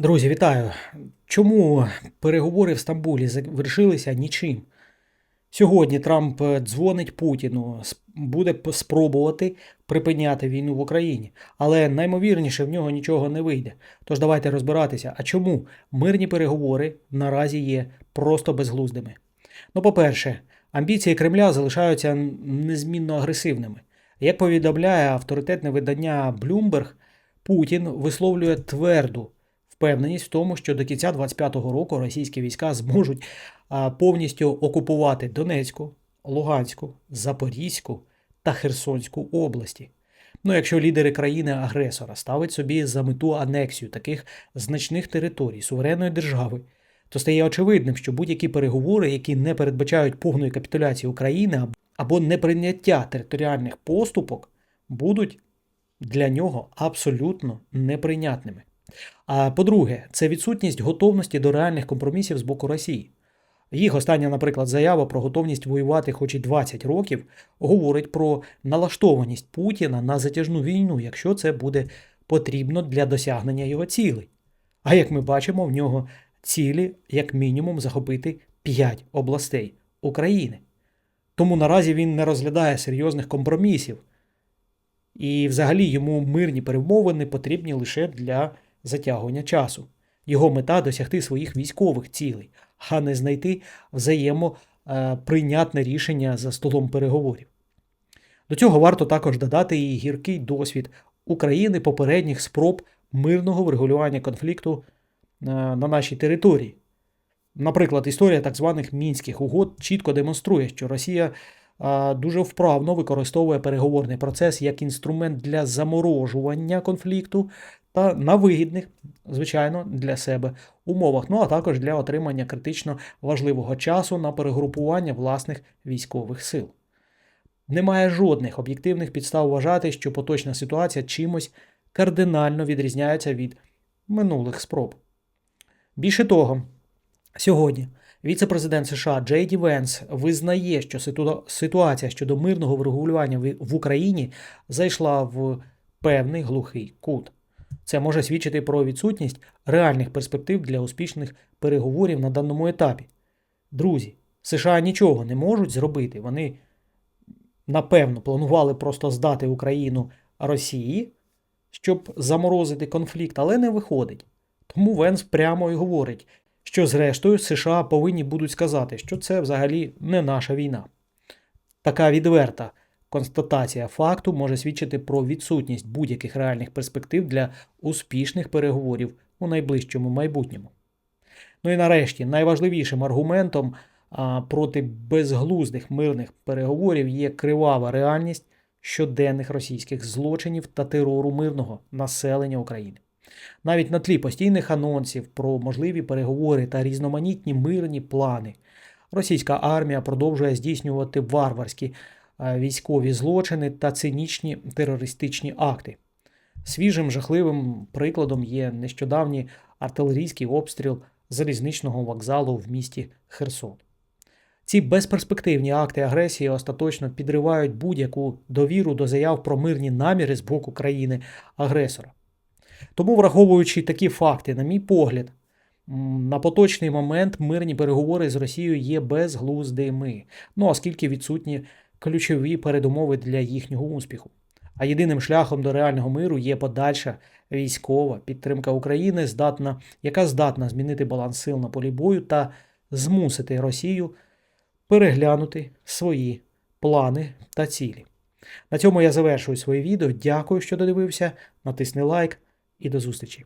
Друзі, вітаю! Чому переговори в Стамбулі завершилися нічим? Сьогодні Трамп е, дзвонить Путіну, буде спробувати припиняти війну в Україні, але наймовірніше в нього нічого не вийде. Тож давайте розбиратися, а чому мирні переговори наразі є просто безглуздими. Ну, по-перше, амбіції Кремля залишаються незмінно агресивними. Як повідомляє авторитетне видання Bloomberg, Путін висловлює тверду впевненість в тому, що до кінця 25-го року російські війська зможуть повністю окупувати Донецьку, Луганську, Запорізьку та Херсонську області. Ну, якщо лідери країни-агресора ставить собі за мету анексію таких значних територій суверенної держави, то стає очевидним, що будь-які переговори, які не передбачають повної капітуляції України аб- або неприйняття територіальних поступок, будуть для нього абсолютно неприйнятними. А по-друге, це відсутність готовності до реальних компромісів з боку Росії. Їх остання, наприклад, заява про готовність воювати хоч і 20 років говорить про налаштованість Путіна на затяжну війну, якщо це буде потрібно для досягнення його цілей. А як ми бачимо, в нього цілі, як мінімум, захопити 5 областей України. Тому наразі він не розглядає серйозних компромісів. І взагалі йому мирні перемовини потрібні лише для затягування часу. Його мета досягти своїх військових цілей, а не знайти взаємоприйнятне рішення за столом переговорів. До цього варто також додати і гіркий досвід України попередніх спроб мирного врегулювання конфлікту е, на нашій території. Наприклад, історія так званих мінських угод чітко демонструє, що Росія дуже вправно використовує переговорний процес як інструмент для заморожування конфлікту та на вигідних, звичайно, для себе умовах, ну а також для отримання критично важливого часу на перегрупування власних військових сил. Немає жодних об'єктивних підстав вважати, що поточна ситуація чимось кардинально відрізняється від минулих спроб. Більше того, Сьогодні віце-президент США Джей Ді Венс визнає, що ситуація щодо мирного врегулювання в- Україні зайшла в певний глухий кут. Це може свідчити про відсутність реальних перспектив для успішних переговорів на даному етапі. Друзі, США нічого не можуть зробити. Вони напевно планували просто здати Україну Росії, щоб заморозити конфлікт, але не виходить. Тому Венс прямо і говорить, що зрештою США повинні будуть сказати, що це взагалі не наша війна. Така відверта констатація факту може свідчити про відсутність будь-яких реальних перспектив для успішних переговорів у найближчому майбутньому. Ну і нарешті, найважливішим аргументом проти безглуздих мирних переговорів є кривава реальність щоденних російських злочинів та терору мирного населення України. Навіть на тлі постійних анонсів про можливі переговори та різноманітні мирні плани, російська армія продовжує здійснювати варварські військові злочини та цинічні терористичні акти. Свіжим жахливим прикладом є нещодавній артилерійський обстріл залізничного вокзалу в місті Херсон. Ці безперспективні акти агресії остаточно підривають будь-яку довіру до заяв про мирні наміри з боку країни-агресора. Тому, враховуючи такі факти, на мій погляд, на поточний момент мирні переговори з Росією є безглуздими, ну оскільки відсутні ключові передумови для їхнього успіху. А єдиним шляхом до реального миру є подальша військова підтримка України, здатна, яка здатна змінити баланс сил на полі бою та змусити Росію переглянути свої плани та цілі. На цьому я завершую своє відео. Дякую, що додивився. Натисни лайк і до зустрічі.